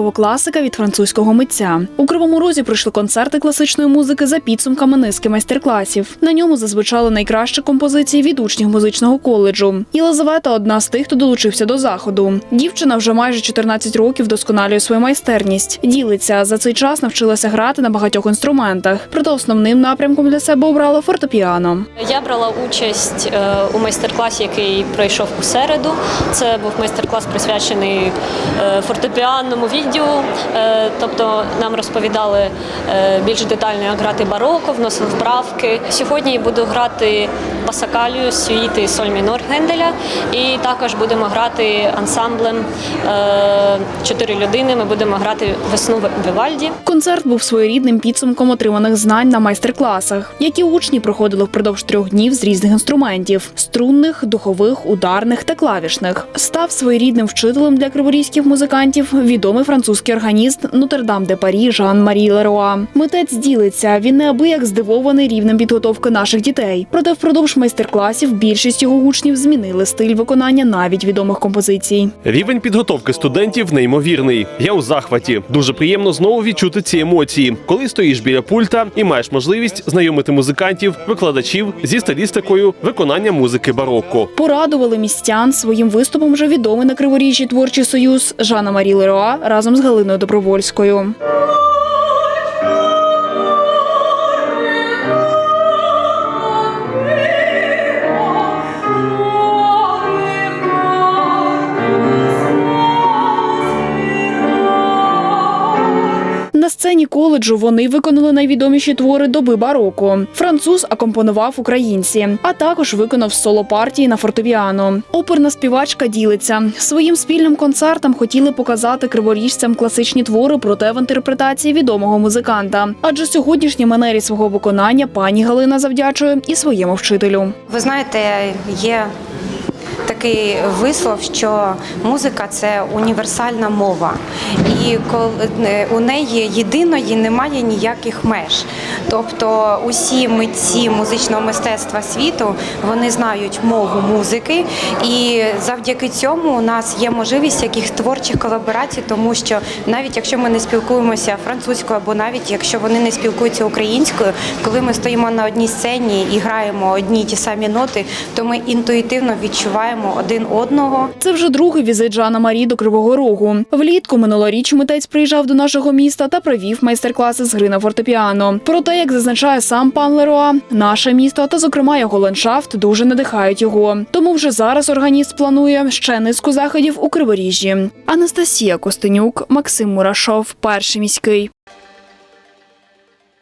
барокового класика від французького митця. У Кривому Розі пройшли концерти класичної музики за підсумками низки майстер-класів. На ньому зазвучали найкращі композиції від учнів музичного коледжу. Єлизавета одна з тих, хто долучився до заходу. Дівчина вже майже 14 років досконалює свою майстерність. Ділиться за цей час навчилася грати на багатьох інструментах. Проте основним напрямком для себе обрала фортепіано. Я брала участь е, у майстер-класі, який пройшов у середу. Це був майстер-клас присвячений е, фортепіанному відділу. Е, Тобто нам розповідали е, більш детально, як грати бароко, вносили вправки. Сьогодні буду грати пасакалію, сюїти соль мінор Генделя. І також будемо грати ансамблем е, чотири людини. Ми будемо грати весну в Вівальді. Концерт був своєрідним підсумком отриманих знань на майстер-класах, які учні проходили впродовж трьох днів з різних інструментів: струнних, духових, ударних та клавішних. Став своєрідним вчителем для криворізьких музикантів відомий французький органіст Нотр-Дам де Парі Жан Марі Леруа. Митець ділиться. Він неабияк здивований рівнем підготовки наших дітей. Проте впродовж майстер-класів більшість його учнів змінили стиль виконання навіть відомих композицій. Рівень підготовки студентів неймовірний. Я у захваті. Дуже приємно знову відчути ці емоції, коли стоїш біля пульта і маєш можливість знайомити музикантів, викладачів зі стилістикою виконання музики барокко. Порадували містян своїм виступом вже відомий на Криворіжжі творчий союз Жана Марі Леруа разом з Галиною Добровольською. Сцені коледжу вони виконали найвідоміші твори доби бароко. Француз акомпонував українці, а також виконав соло партії на фортепіано. Оперна співачка ділиться своїм спільним концертом. Хотіли показати криворіжцям класичні твори, проте в інтерпретації відомого музиканта. Адже сьогоднішній манері свого виконання пані Галина завдячує і своєму вчителю. Ви знаєте, є такий вислов, що музика це універсальна мова, і коли у неї єдиної немає ніяких меж. Тобто усі митці музичного мистецтва світу вони знають мову музики, і завдяки цьому у нас є можливість яких творчих колаборацій, тому що навіть якщо ми не спілкуємося французькою, або навіть якщо вони не спілкуються українською, коли ми стоїмо на одній сцені і граємо одні й ті самі ноти, то ми інтуїтивно відчуваємо один одного. Це вже другий візит Жана Марі до Кривого Рогу. Влітку минулоріч митець приїжджав до нашого міста та провів майстер-класи з гри на фортепіано. Проте, як зазначає сам пан Леруа, наше місто та, зокрема, його ландшафт дуже надихають його. Тому вже зараз органіст планує ще низку заходів у Криворіжжі. Анастасія Костенюк, Максим Мурашов, перший міський.